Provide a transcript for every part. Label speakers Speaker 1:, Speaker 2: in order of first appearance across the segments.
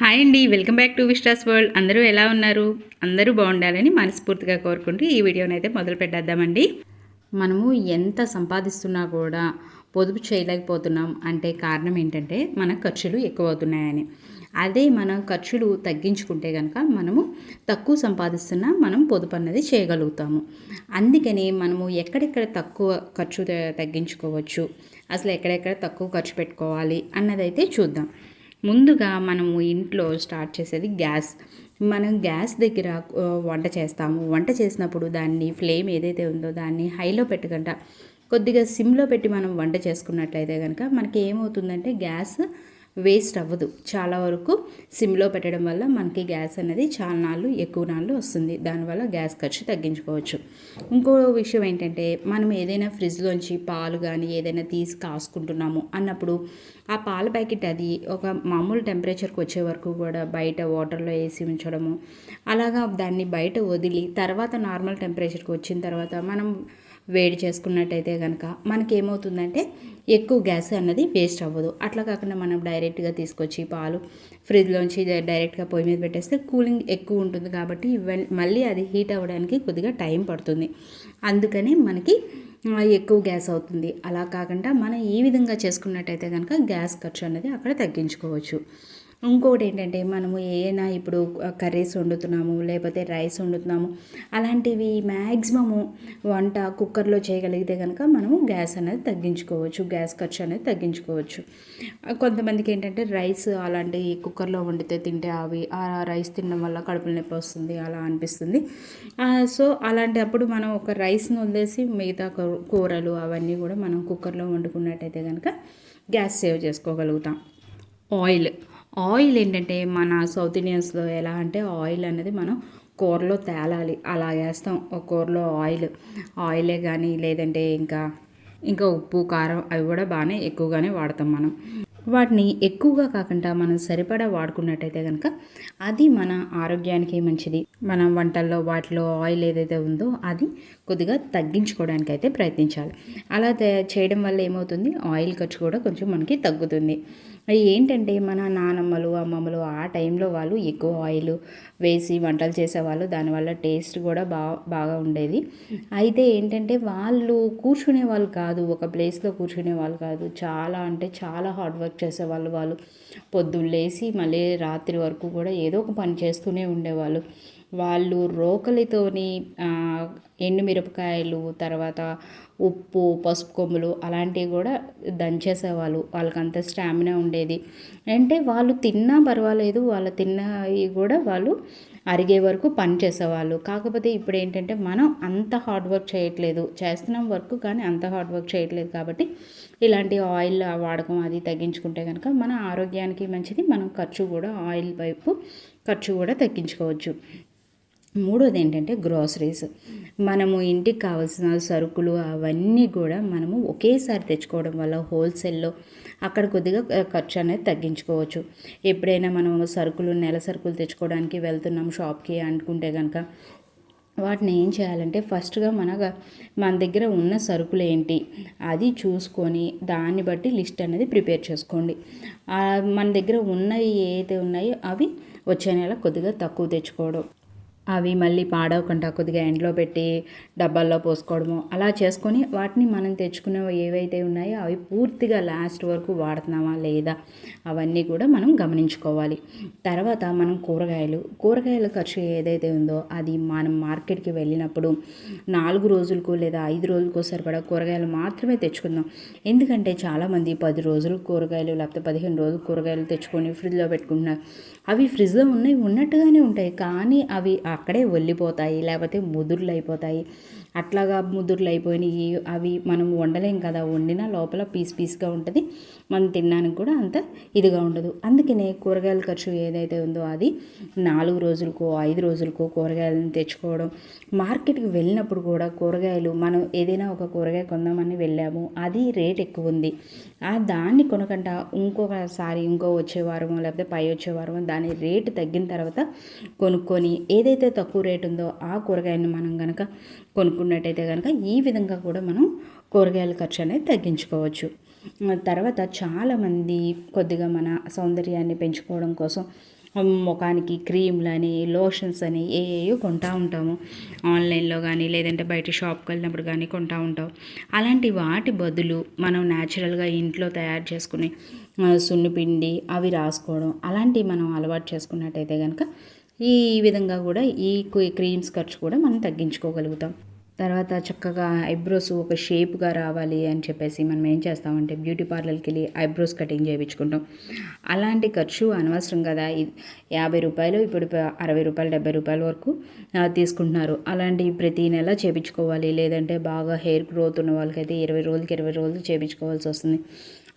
Speaker 1: Hi అండి welcome back to vistas world. అందరూ ఎలా ఉన్నారు? అందరూ బాగుండాలని మనస్ఫూర్తిగా కోరుకుంటూ ఈ వీడియోని అయితే మొదలు పెట్టేద్దామండి. మనము ఎంత సంపాదిస్తున్నా కూడా పొదుపు చేయలేకపోతున్నాం అంటే కారణం ఏంటంటే మన ఖర్చులు ఎక్కువ అవుతున్నాయని అదే మన ఖర్చులు తగ్గించుకుంటే కనుక మనము తక్కువ సంపాదిస్తున్నా మనం పొదుపు అన్నది చేయగలుగుతాము. అందుకని మనము ఎక్కడెక్కడ తక్కువ ఖర్చు త- తగ్గించుకోవచ్చు అసలు ఎక్కడెక్కడ తక్కువ ఖర్చు పెట్టుకోవాలి అన్నదైతే చూద్దాం. ముందుగా మనము ఇంట్లో స్టార్ట్ చేసేది గ్యాస్. మనం గ్యాస్ దగ్గర వంట చేస్తాము. వంట చేసినప్పుడు దాన్ని ఫ్లేమ్ ఏదైతే ఉందో దాన్ని హైలో పెట్టకుండా కొద్దిగా సిమ్లో పెట్టి మనం వంట చేసుకున్నట్లయితే కనుక మనకి ఏమవుతుందంటే గ్యాస్ వేస్ట్ అవ్వదు. చాలా వరకు సిమ్లో పెట్టడం వల్ల మనకి గ్యాస్ అనేది చాలా నాళ్ళు ఎక్కువ నాళ్ళు వస్తుంది. దానివల్ల గ్యాస్ ఖర్చు తగ్గించుకోవచ్చు. ఇంకో విషయం ఏంటంటే మనం ఏదైనా ఫ్రిడ్జ్లోంచి పాలు కానీ ఏదైనా తీసి కాసుకుంటున్నాము అన్నప్పుడు ఆ పాల ప్యాకెట్ అది ఒక మామూలు టెంపరేచర్కి వచ్చే వరకు కూడా బయట వాటర్లో వేసి ఉంచడము అలాగా దాన్ని బయట వదిలి తర్వాత నార్మల్ టెంపరేచర్కి వచ్చిన తర్వాత మనం వేడి చేసుకున్నట్టయితే కనుక మనకేమవుతుందంటే ఎక్కువ గ్యాస్ అన్నది వేస్ట్ అవ్వదు. అట్లా కాకుండా మనం డైరెక్ట్గా తీసుకొచ్చి పాలు ఫ్రిడ్జ్లోంచి డైరెక్ట్గా పొయ్యి మీద పెట్టేస్తే కూలింగ్ ఎక్కువ ఉంటుంది కాబట్టి మళ్ళీ అది హీట్ అవ్వడానికి కొద్దిగా టైం పడుతుంది. అందుకని మనకి ఎక్కువ గ్యాస్ అవుతుంది. అలా కాకుండా మనం ఈ విధంగా చేసుకున్నట్టయితే కనుక గ్యాస్ ఖర్చు అనేది అక్కడ తగ్గించుకోవచ్చు. ఇంకొకటి ఏంటంటే మనము ఏదైనా ఇప్పుడు కర్రీస్ వండుతున్నాము లేకపోతే రైస్ వండుతున్నాము అలాంటివి మ్యాక్సిమము వంట కుక్కర్లో చేయగలిగితే కనుక మనము గ్యాస్ అనేది తగ్గించుకోవచ్చు గ్యాస్ ఖర్చు అనేది తగ్గించుకోవచ్చు. కొంతమందికి ఏంటంటే రైస్ అలాంటి కుక్కర్లో వండితే తింటే అవి ఆ రైస్ తినడం వల్ల కడుపులో నొప్పి వస్తుంది అలా అనిపిస్తుంది. సో అలాంటప్పుడు మనం ఒక రైస్ను వదిలేసి మిగతా కూరలు అవన్నీ కూడా మనం కుక్కర్లో వండుకున్నట్టయితే కనుక గ్యాస్ సేవ్ చేసుకోగలుగుతాం. ఆయిల్. ఆయిల్ ఏంటంటే మన సౌత్ ఇండియన్స్లో ఎలా అంటే ఆయిల్ అనేది మనం కూరలో తేలాలి. అలా వేస్తాం ఒక కూరలో ఆయిల్. ఆయిలే కానీ లేదంటే ఇంకా ఇంకా ఉప్పు కారం అవి కూడా బాగానే ఎక్కువగానే వాడతాం మనం. వాటిని ఎక్కువగా కాకుండా మనం సరిపడా వాడుకున్నట్టయితే కనుక అది మన ఆరోగ్యానికి మంచిది. మనం వంటల్లో వాటిలో ఆయిల్ ఏదైతే ఉందో అది కొద్దిగా తగ్గించుకోవడానికి అయితే ప్రయత్నించాలి. అలా చేయడం వల్ల ఏమవుతుంది? ఆయిల్ ఖర్చు కూడా కొంచెం మనకి తగ్గుతుంది. అవి ఏంటంటే మన నానమ్మలు అమ్మమ్మలు ఆ టైంలో వాళ్ళు ఎక్కువ ఆయిల్ వేసి వంటలు చేసేవాళ్ళు. దానివల్ల టేస్ట్ కూడా బాగా బాగా ఉండేది. అయితే ఏంటంటే వాళ్ళు కూర్చునే వాళ్ళు కాదు. ఒక ప్లేస్లో కూర్చునే వాళ్ళు కాదు. చాలా అంటే చాలా హార్డ్ వర్క్ చేసేవాళ్ళు వాళ్ళు. పొద్దున్న లేసి మళ్ళీ రాత్రి వరకు కూడా ఏదో ఒక పని చేస్తూనే ఉండేవాళ్ళు. వాళ్ళు రోకలితోని ఎండుమిరపకాయలు తర్వాత ఉప్పు పసుపు కొమ్ములు అలాంటివి కూడా దంచేసేవాళ్ళు. వాళ్ళకంత స్టామినా ఉండేది. అంటే వాళ్ళు తిన్నా పర్వాలేదు వాళ్ళ తిన్నవి కూడా వాళ్ళు అరిగే వరకు పని చేసేవాళ్ళు. కాకపోతే ఇప్పుడు ఏంటంటే మనం అంత హార్డ్ వర్క్ చేయట్లేదు. చేస్తున్నాం వర్క్ కానీ అంత హార్డ్ వర్క్ చేయట్లేదు కాబట్టి ఇలాంటి ఆయిల్ వాడకం అది తగ్గించుకుంటే కనుక మన ఆరోగ్యానికి మంచిది. మనం ఖర్చు కూడా ఆయిల్ వైపు ఖర్చు కూడా తగ్గించుకోవచ్చు. మూడోది ఏంటంటే గ్రాసరీస్. మనము ఇంటికి కావాల్సిన సరుకులు అవన్నీ కూడా మనము ఒకేసారి తెచ్చుకోవడం వల్ల హోల్సేల్లో అక్కడ కొద్దిగా ఖర్చు అనేది తగ్గించుకోవచ్చు. ఎప్పుడైనా మనం సరుకులు నెల సరుకులు తెచ్చుకోవడానికి వెళ్తున్నాం షాప్కి అనుకుంటే కనుక వాటిని ఏం చేయాలంటే ఫస్ట్గా మన మన దగ్గర ఉన్న సరుకులు ఏంటి అది చూసుకొని దాన్ని బట్టి లిస్ట్ అనేది ప్రిపేర్ చేసుకోండి. మన దగ్గర ఉన్నవి ఏదైతే ఉన్నాయో అవి వచ్చే నెల కొద్దిగా తక్కువ తెచ్చుకోవడం. అవి మళ్ళీ పాడవకుండా కొద్దిగా ఎండలో పెట్టి డబ్బాల్లో పోసుకోవడము అలా చేసుకొని వాటిని మనం తెచ్చుకునేవి ఏవైతే ఉన్నాయో అవి పూర్తిగా లాస్ట్ వరకు వాడుతున్నామా లేదా అవన్నీ కూడా మనం గమనించుకోవాలి. తర్వాత మనం కూరగాయలు కూరగాయల ఖర్చు ఏదైతే ఉందో అది మనం మార్కెట్కి వెళ్ళినప్పుడు నాలుగు రోజులకు లేదా ఐదు రోజులకు సరిపడా కూరగాయలు మాత్రమే తెచ్చుకుందాం. ఎందుకంటే చాలామంది పది రోజులు కూరగాయలు లేకపోతే పదిహేను రోజులు కూరగాయలు తెచ్చుకొని ఫ్రిడ్జ్లో పెట్టుకుంటున్నారు. అవి ఫ్రిడ్జ్లో ఉన్నాయి ఉన్నట్టుగానే ఉంటాయి. కానీ అవి అక్కడే ఒల్లిపోతాయి లేకపోతే ముదుర్లు అయిపోతాయి అట్లాగా ముదుర్లు అయిపోయినాయి అవి మనం వండలేం కదా. వండినా లోపల పీస్ పీస్గా ఉంటుంది. మనం తినడానికి కూడా అంత ఇదిగా ఉండదు. అందుకనే కూరగాయల ఖర్చు ఏదైతే ఉందో అది నాలుగు రోజులకో ఐదు రోజులకో కూరగాయలను తెచ్చుకోవడం. మార్కెట్కి వెళ్ళినప్పుడు కూడా కూరగాయలు మనం ఏదైనా ఒక కూరగాయ కొందామని వెళ్ళాము అది రేట్ ఎక్కువ ఉంది ఆ దాన్ని కొనకుండా ఇంకొకసారి ఇంకో వచ్చేవారమో లేకపోతే పై వచ్చేవారమో దాని రేటు తగ్గిన తర్వాత కొనుక్కొని ఏదైతే తక్కువ రేటు ఉందో ఆ కూరగాయలను మనం కనుక కొనుక్కున్నట్టయితే కనుక ఈ విధంగా కూడా మనం కూరగాయల ఖర్చు అనేది తగ్గించుకోవచ్చు. తర్వాత చాలామంది కొద్దిగా మన సౌందర్యాన్ని పెంచుకోవడం కోసం ముఖానికి క్రీమ్లని లోషన్స్ అని ఏ కొంటూ ఉంటాము. ఆన్లైన్లో కానీ లేదంటే బయట షాప్కి వెళ్ళినప్పుడు కానీ కొంటూ ఉంటాం అలాంటి వాటి బదులు మనం న్యాచురల్గా ఇంట్లో తయారు చేసుకుని సున్నిపిండి అవి రాసుకోవడం అలాంటివి మనం అలవాటు చేసుకున్నట్టయితే కనుక ఈ విధంగా కూడా ఈ క్రీమ్స్ ఖర్చు కూడా మనం తగ్గించుకోగలుగుతాం. తర్వాత చక్కగా ఐబ్రోస్ ఒక షేప్గా రావాలి అని చెప్పేసి మనం ఏం చేస్తామంటే బ్యూటీ పార్లర్కి వెళ్ళి ఐబ్రోస్ కటింగ్ చేయించుకుంటాం. అలాంటి ఖర్చు అనవసరం కదా. యాభై రూపాయలు ఇప్పుడు అరవై రూపాయలు డెబ్బై రూపాయల వరకు తీసుకుంటున్నారు. అలాంటి ప్రతి నెల చేయించుకోవాలి. లేదంటే బాగా హెయిర్ గ్రోత్ ఉన్న వాళ్ళకైతే ఇరవై రోజులకి ఇరవై రోజులు చేయించుకోవాల్సి వస్తుంది.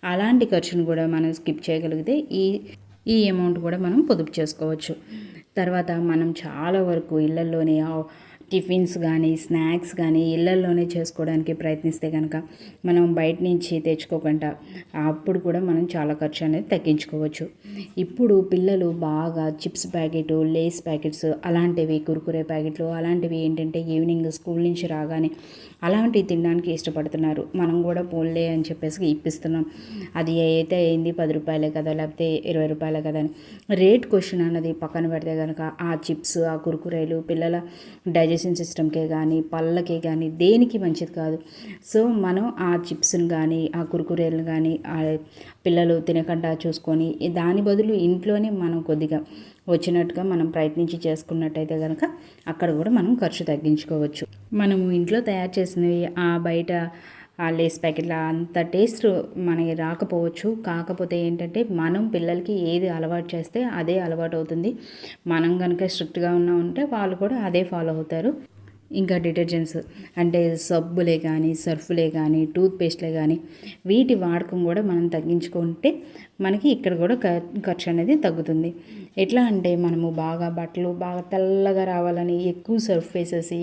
Speaker 1: అలాంటి ఖర్చును కూడా మనం స్కిప్ చేయగలిగితే ఈ ఈ అమౌంట్ కూడా మనం పొదుపు చేసుకోవచ్చు. తర్వాత మనం చాలా వరకు ఇళ్ళలోనే టిఫిన్స్ కానీ స్నాక్స్ కానీ ఇళ్ళల్లోనే చేసుకోవడానికి ప్రయత్నిస్తే కనుక మనం బయట నుంచి తెచ్చుకోకుండా అప్పుడు కూడా మనం చాలా ఖర్చు అనేది తగ్గించుకోవచ్చు. ఇప్పుడు పిల్లలు బాగా చిప్స్ ప్యాకెట్ లేస్ ప్యాకెట్స్ అలాంటివి కురుకురే ప్యాకెట్లు అలాంటివి ఏంటంటే ఈవినింగ్ స్కూల్ నుంచి రాగానే అలాంటివి తినడానికి ఇష్టపడుతున్నారు. మనం కూడా పోన్లే అని చెప్పేసి ఇప్పిస్తున్నాం. అది అయితే అయింది పది రూపాయలే కదా లేకపోతే ఇరవై రూపాయలే కదా అని. రేట్ క్వశ్చన్ అన్నది పక్కన పెడితే కనుక ఆ చిప్స్ ఆ కురుకురేలు పిల్లల డైజెస్ట్ డైజెషన్ సిస్టమ్కే కానీ పళ్ళకే కానీ దేనికి మంచిది కాదు. సో మనం ఆ చిప్స్ని కానీ ఆ కురుకురేలను కానీ ఆ పిల్లలు తినకుండా చూసుకొని దాని బదులు ఇంట్లోనే మనం కొద్దిగా వచ్చినట్టుగా మనం ప్రయత్నించి చేసుకున్నట్టయితే కనుక అక్కడ కూడా మనం ఖర్చు తగ్గించుకోవచ్చు. మనము ఇంట్లో తయారు చేసినవి ఆ బయట ఆ లేస్ ప్యాకెట్ల అంత టేస్ట్ మనకి రాకపోవచ్చు. కాకపోతే ఏంటంటే మనం పిల్లలకి ఏది అలవాటు చేస్తే అదే అలవాటు అవుతుంది. మనం కనుక స్ట్రిక్ట్గా ఉన్నా ఉంటే వాళ్ళు కూడా అదే ఫాలో అవుతారు. ఇంకా డిటర్జెంట్స్ అంటే సబ్బులే కానీ సర్ఫులే కానీ టూత్పేస్ట్లే కానీ వీటి వాడకం కూడా మనం తగ్గించుకుంటే మనకి ఇక్కడ కూడా ఖర్చు అనేది తగ్గుతుంది. ఎట్లా అంటే మనము బాగా బట్టలు బాగా తెల్లగా రావాలని ఎక్కువ సర్ఫ్ వేసేసి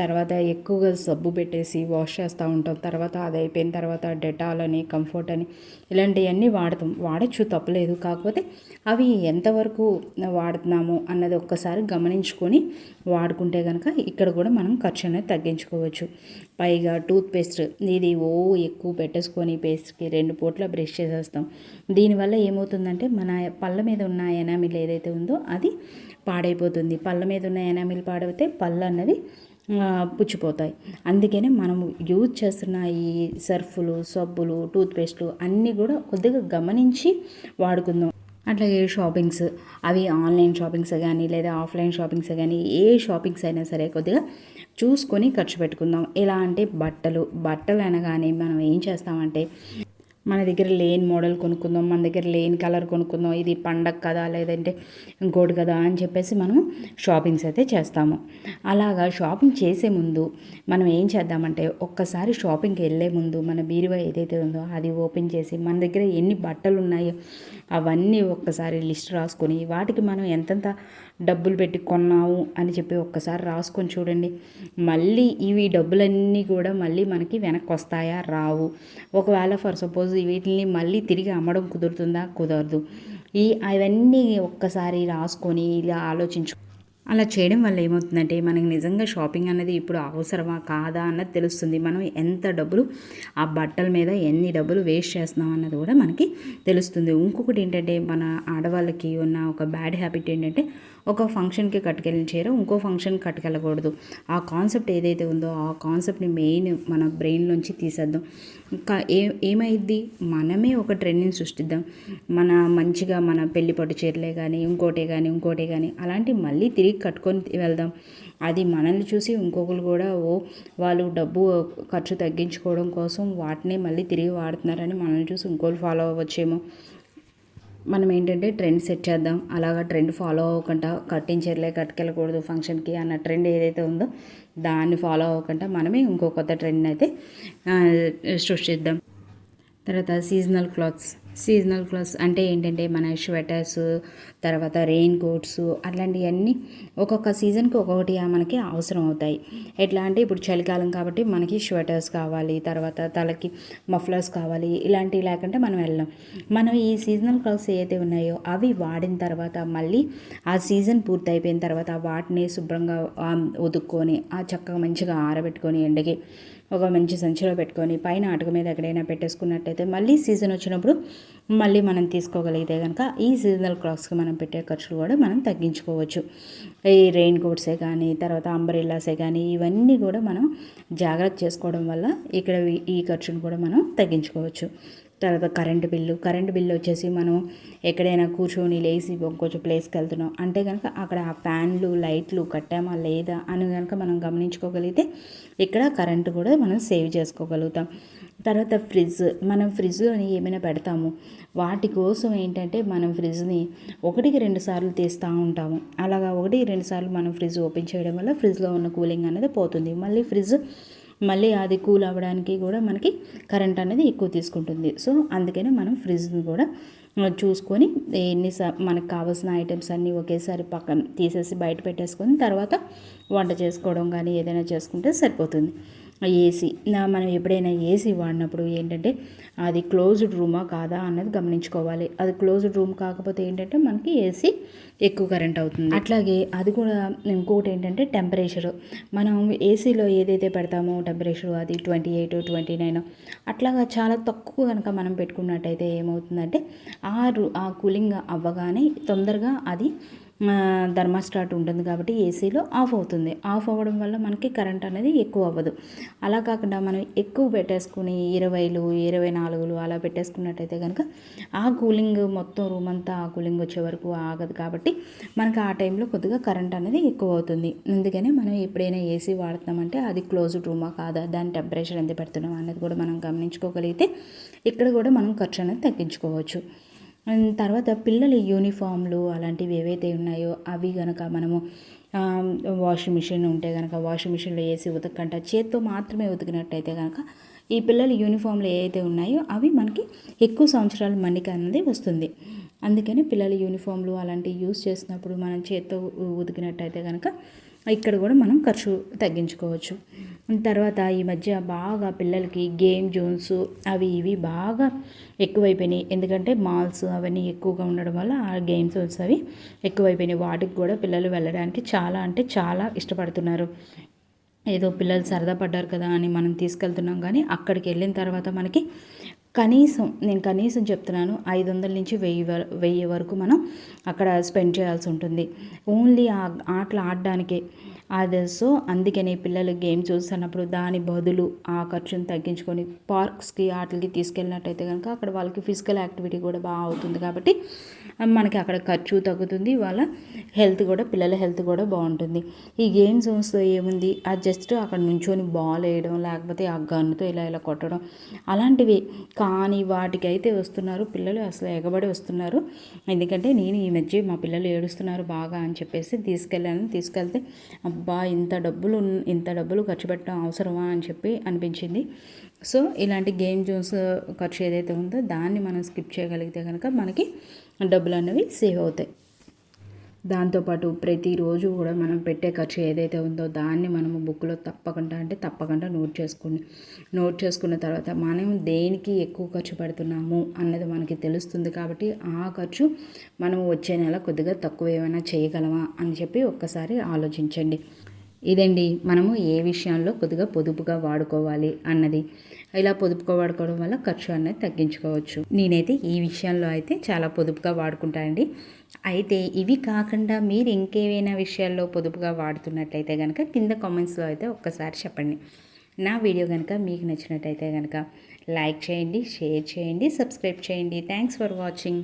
Speaker 1: తర్వాత ఎక్కువగా సబ్బు పెట్టేసి వాష్ చేస్తూ ఉంటాం. తర్వాత అది అయిపోయిన తర్వాత డెటాల్ అని కంఫర్ట్ అని ఇలాంటివన్నీ వాడతాం. వాడచ్చు తప్పలేదు. కాకపోతే అవి ఎంతవరకు వాడుతున్నాము అన్నది ఒక్కసారి గమనించుకొని వాడుకుంటే కనుక ఇక్కడ కూడా మనం ఖర్చు అనేది తగ్గించుకోవచ్చు. పైగా టూత్ పేస్ట్ ఇది ఓ ఎక్కువ పెట్టేసుకొని పేస్ట్కి రెండు పూట్ల బ్రష్ చేసేస్తాం. దీని దీనివల్ల ఏమవుతుందంటే మన పళ్ళ మీద ఉన్న ఎనామిల్ ఏదైతే ఉందో అది పాడైపోతుంది. పళ్ళ మీద ఉన్న ఎనామిల్ పాడైతే పళ్ళు అన్నది పుచ్చిపోతాయి. అందుకనే మనము యూజ్ చేస్తున్న ఈ సర్ఫులు సబ్బులు టూత్పేస్ట్లు అన్నీ కూడా కొద్దిగా గమనించి వాడుకుందాం. అట్లాగే షాపింగ్స్ అవి ఆన్లైన్ షాపింగ్స్ కానీ లేదా ఆఫ్లైన్ షాపింగ్స్ కానీ ఏ షాపింగ్స్ అయినా సరే కొద్దిగా చూసుకొని ఖర్చు పెట్టుకుందాం. ఎలా అంటే బట్టలు బట్టలు అనగానే మనం ఏం చేస్తామంటే మన దగ్గర లేని మోడల్ కొనుక్కుందాం మన దగ్గర లేని కలర్ కొనుక్కుందాం ఇది పండగ కదా లేదంటే ఇంకోటి కదా అని చెప్పేసి మనం షాపింగ్స్ అయితే చేస్తాము. అలాగా షాపింగ్ చేసే ముందు మనం ఏం చేద్దామంటే ఒక్కసారి షాపింగ్కి వెళ్ళే ముందు మన బీరువా ఏదైతే ఉందో అది ఓపెన్ చేసి మన దగ్గర ఎన్ని బట్టలు ఉన్నాయో అవన్నీ ఒక్కసారి లిస్ట్ రాసుకొని వాటికి మనం ఎంతెంత డబ్బులు పెట్టి కొన్నాము అని చెప్పి ఒక్కసారి రాసుకొని చూడండి. మళ్ళీ ఇవి డబ్బులన్నీ కూడా మళ్ళీ మనకి వెనక్కి వస్తాయా రావు. ఒకవేళ ఫర్ సపోజ్ వీటిని మళ్ళీ తిరిగి అమ్మడం కుదురుతుందా? కుదరదు. ఈ అవన్నీ ఒక్కసారి రాసుకొని ఇలా ఆలోచించు అలా చేయడం వల్ల ఏమవుతుందంటే మనకి నిజంగా షాపింగ్ అనేది ఇప్పుడు అవసరమా? కాదా? అన్నది తెలుస్తుంది. మనం ఎంత డబ్బులు ఆ బట్టల మీద ఎన్ని డబ్బులు వేస్ట్ చేస్తున్నాం అన్నది కూడా మనకి తెలుస్తుంది. ఇంకొకటి ఏంటంటే మన ఆడవాళ్ళకి ఉన్న ఒక బ్యాడ్ హ్యాబిట్ ఏంటంటే ఒక ఫంక్షన్కి కట్టుకెళ్ళిన చీర ఇంకో ఫంక్షన్ కట్టుకెళ్ళకూడదు. ఆ కాన్సెప్ట్ ఏదైతే ఉందో ఆ కాన్సెప్ట్ని మెయిన్ మన బ్రెయిన్లోంచి తీసేద్దాం. ఇంకా ఏ ఏమైద్ది? మనమే ఒక ట్రెండ్ని సృష్టిద్దాం. మన మంచిగా మన పెళ్ళి పట్టు చీరలే కానీ ఇంకోటే కానీ ఇంకోటే కానీ అలాంటి మళ్ళీ తిరిగి కట్టుకొని వెళ్దాం. అది మనల్ని చూసి ఇంకొకరు కూడా ఓ వాళ్ళు డబ్బు ఖర్చు తగ్గించుకోవడం కోసం వాటిని మళ్ళీ తిరిగి వాడుతున్నారని మనల్ని చూసి ఇంకోళ్ళు ఫాలో అవ్వచ్చేమో. మనం ఏంటంటే ట్రెండ్ సెట్ చేద్దాం. అలాగా ట్రెండ్ ఫాలో అవ్వకుండా కట్టించర్లే కట్టుకెళ్ళకూడదు ఫంక్షన్కి అన్న ట్రెండ్ ఏదైతే ఉందో దాన్ని ఫాలో అవ్వకుండా మనమే ఇంకో కొత్త ట్రెండ్ అయితే సృష్టిద్దాం. తర్వాత సీజనల్ క్లాత్స్. సీజనల్ క్లాత్స్ అంటే ఏంటంటే మన స్వెటర్స్ తర్వాత రెయిన్ కోట్స్ అట్లాంటివన్నీ ఒక్కొక్క సీజన్కి ఒక్కొక్కటి మనకి అవసరం అవుతాయి. ఎట్లా అంటే ఇప్పుడు చలికాలం కాబట్టి మనకి స్వెటర్స్ కావాలి తర్వాత తలకి మఫ్లర్స్ కావాలి ఇలాంటివి లేకుంటే మనం వెళ్ళాం మనం ఈ సీజనల్ క్లాత్స్ ఏవైతే ఉన్నాయో అవి వాడిన తర్వాత మళ్ళీ ఆ సీజన్ పూర్తయిపోయిన తర్వాత వాటిని శుభ్రంగా ఉదుక్కొని ఆ చక్కగా మంచిగా ఆరబెట్టుకొని ఎండకి ఒక మంచి సంచిలో పెట్టుకొని పైన అటుక మీద ఎక్కడైనా పెట్టేసుకున్నట్టయితే మళ్ళీ సీజన్ వచ్చినప్పుడు మళ్ళీ మనం తీసుకోగలిగితే కనుక ఈ సీజనల్ క్లాత్స్కి మనం పెట్టే ఖర్చులు కూడా మనం తగ్గించుకోవచ్చు. ఈ రెయిన్ కోట్సే కానీ తర్వాత అంబ్రెల్లాసే కానీ ఇవన్నీ కూడా మనం జాగ్రత్త చేసుకోవడం వల్ల ఇక్కడ ఈ ఖర్చును కూడా మనం తగ్గించుకోవచ్చు. తర్వాత కరెంటు బిల్లు కరెంటు బిల్లు వచ్చేసి మనం ఎక్కడైనా కూర్చొని లేచి కొంచెం ప్లేస్కి వెళ్తున్నాం. అంటే కనుక అక్కడ ఆ ఫ్యాన్లు లైట్లు కట్టామా లేదా అని కనుక మనం గమనించుకోగలిగితే ఇక్కడ కరెంటు కూడా మనం సేవ్ చేసుకోగలుగుతాం. తర్వాత ఫ్రిడ్జ్ మనం ఫ్రిడ్జ్లోని ఏమైనా పెడతాము. వాటి కోసం ఏంటంటే మనం ఫ్రిడ్జ్ని ఒకటికి రెండు సార్లు తీస్తూ ఉంటాము. అలాగా ఒకటికి రెండు సార్లు మనం ఫ్రిడ్జ్ ఓపెన్ చేయడం వల్ల ఫ్రిడ్జ్లో ఉన్న కూలింగ్ అనేది పోతుంది. మళ్ళీ ఫ్రిడ్జ్ మళ్ళీ అది కూల్ అవ్వడానికి కూడా మనకి కరెంట్ అనేది ఎక్కువ తీసుకుంటుంది. సో అందుకనే మనం ఫ్రిడ్జ్ని కూడా చూసుకొని ఎన్ని మనకు కావాల్సిన ఐటమ్స్ అన్నీ ఒకేసారి పక్కన తీసేసి బయట పెట్టేసుకొని తర్వాత వంట చేసుకోవడం కానీ ఏదైనా చేసుకుంటే సరిపోతుంది. ఏసీ. మనం ఎప్పుడైనా ఏసీ వాడినప్పుడు ఏంటంటే అది క్లోజ్డ్ రూమా కాదా అన్నది గమనించుకోవాలి. అది క్లోజ్డ్ రూమ్ కాకపోతే ఏంటంటే మనకి ఏసీ ఎక్కువ కరెంట్ అవుతుంది. అట్లాగే అది కూడా ఇంకొకటి ఏంటంటే టెంపరేచర్. మనం ఏసీలో ఏదైతే పెడతామో టెంపరేచర్ అది ట్వంటీ ఎయిట్ ట్వంటీ నైన్ అట్లాగా చాలా తక్కువ కనుక మనం పెట్టుకున్నట్టయితే ఏమవుతుందంటే ఆ ఆ కూలింగ్ అవ్వగానే తొందరగా అది ధర్మాస్టాట్ ఉంటుంది కాబట్టి ఏసీలో ఆఫ్ అవుతుంది. ఆఫ్ అవ్వడం వల్ల మనకి కరెంట్ అనేది ఎక్కువ అవ్వదు. అలా కాకుండా మనం ఎక్కువ పెట్టేసుకుని ఇరవైలు ఇరవై నాలుగులు అలా పెట్టేసుకున్నట్టయితే కనుక ఆ కూలింగ్ మొత్తం రూమ్ అంతా ఆ కూలింగ్ వచ్చే వరకు ఆగదు కాబట్టి మనకి ఆ టైంలో కొద్దిగా కరెంట్ అనేది ఎక్కువ అవుతుంది. అందుకనే మనం ఎప్పుడైనా ఏసీ వాడుతున్నామంటే అది క్లోజ్డ్ రూమా కాదా? దాని టెంపరేచర్ ఎంత పెడుతున్నాం అనేది కూడా మనం గమనించుకోగలిగితే ఇక్కడ కూడా మనం ఖర్చు అనేది తగ్గించుకోవచ్చు. తర్వాత పిల్లల యూనిఫామ్లు అలాంటివి ఏవైతే ఉన్నాయో అవి కనుక మనము వాషింగ్ మిషన్ ఉంటే కనుక వాషింగ్ మిషన్లో వేసి ఉతకంట చేత్తో మాత్రమే ఉతికినట్టయితే కనుక ఈ పిల్లల యూనిఫామ్లు ఏవైతే ఉన్నాయో అవి మనకి ఎక్కువ సంవత్సరాలు మన్నిక అన్నది వస్తుంది. అందుకని పిల్లల యూనిఫామ్లు అలాంటివి యూస్ చేసినప్పుడు మనం చేత్తో ఉతికినట్టయితే కనుక ఇక్కడ కూడా మనం ఖర్చు తగ్గించుకోవచ్చు. తర్వాత ఈ మధ్య బాగా పిల్లలకి గేమ్ జోన్స్ అవి ఇవి బాగా ఎక్కువైపోయినాయి. ఎందుకంటే మాల్స్ అవన్నీ ఎక్కువగా ఉండడం వల్ల ఆ గేమ్ జోన్స్ అవి ఎక్కువైపోయినాయి. వాటికి కూడా పిల్లలు వెళ్ళడానికి చాలా అంటే చాలా ఇష్టపడుతున్నారు. ఏదో పిల్లలు సరదా పడ్డారు కదా అని మనం తీసుకెళ్తున్నాం. కానీ అక్కడికి వెళ్ళిన తర్వాత మనకి కనీసం నేను కనీసం చెప్తున్నాను ఐదు వందల నుంచి వెయ్యి వెయ్యి వరకు మనం అక్కడ స్పెండ్ చేయాల్సి ఉంటుంది. ఓన్లీ ఆ ఆటలు ఆడడానికే. అది సో అందుకని పిల్లలు గేమ్ చూస్తున్నప్పుడు దాని బదులు ఆ ఖర్చును తగ్గించుకొని పార్క్స్కి వాటికి తీసుకెళ్ళినట్టయితే కనుక అక్కడ వాళ్ళకి ఫిజికల్ యాక్టివిటీ కూడా బాగా అవుతుంది కాబట్టి మనకి అక్కడ ఖర్చు తగ్గుతుంది వాళ్ళ హెల్త్ కూడా పిల్లల హెల్త్ కూడా బాగుంటుంది. ఈ గేమ్ జోన్స్లో ఏముంది? అది జస్ట్ అక్కడ నుంచొని బాల్ వేయడం లేకపోతే ఆ గన్నుతో ఇలా ఇలా కొట్టడం అలాంటివి కానీ వాటికి అయితే వస్తున్నారు. పిల్లలు అసలు ఎగబడి వస్తున్నారు. ఎందుకంటే నేను ఈ మధ్య మా పిల్లలు ఏడుస్తున్నారు బాగా అని చెప్పేసి తీసుకెళ్ళాను. తీసుకెళ్తే అబ్బా ఇంత డబ్బులు ఇంత డబ్బులు ఖర్చు పెట్టడం అవసరమా? అని చెప్పి అనిపించింది. సో ఇలాంటి గేమ్ జోన్స్ ఖర్చు ఏదైతే ఉందో దాన్ని మనం స్కిప్ చేయగలిగితే కనుక మనకి డబ్బులు అనేవి సేవ్ అవుతాయి. దాంతోపాటు ప్రతిరోజు కూడా మనం పెట్టే ఖర్చు ఏదైతే ఉందో దాన్ని మనము బుక్లో తప్పకుండా అంటే తప్పకుండా నోట్ చేసుకుని నోట్ చేసుకున్న తర్వాత మనం దేనికి ఎక్కువ ఖర్చు పెడుతున్నాము అన్నది మనకి తెలుస్తుంది కాబట్టి ఆ ఖర్చు మనం వచ్చే నెల కొద్దిగా తక్కువ ఏమైనా చేయగలమా అని చెప్పి ఒక్కసారి ఆలోచించండి. ఇదండి మనము ఏ విషయంలో కొద్దిగా పొదుపుగా వాడుకోవాలి అన్నది. ఇలా పొదుపుగా వాడుకోవడం వల్ల ఖర్చు అనేది తగ్గించుకోవచ్చు. నేనైతే ఈ విషయంలో అయితే చాలా పొదుపుగా వాడుకుంటానండి. అయితే ఇవి కాకుండా మీరు ఇంకేమైనా విషయాల్లో పొదుపుగా వాడుతున్నట్టయితే కనుక కింద కామెంట్స్లో అయితే ఒక్కసారి చెప్పండి. నా వీడియో కనుక మీకు నచ్చినట్టయితే కనుక లైక్ చేయండి షేర్ చేయండి సబ్స్క్రైబ్ చేయండి. Thanks for watching.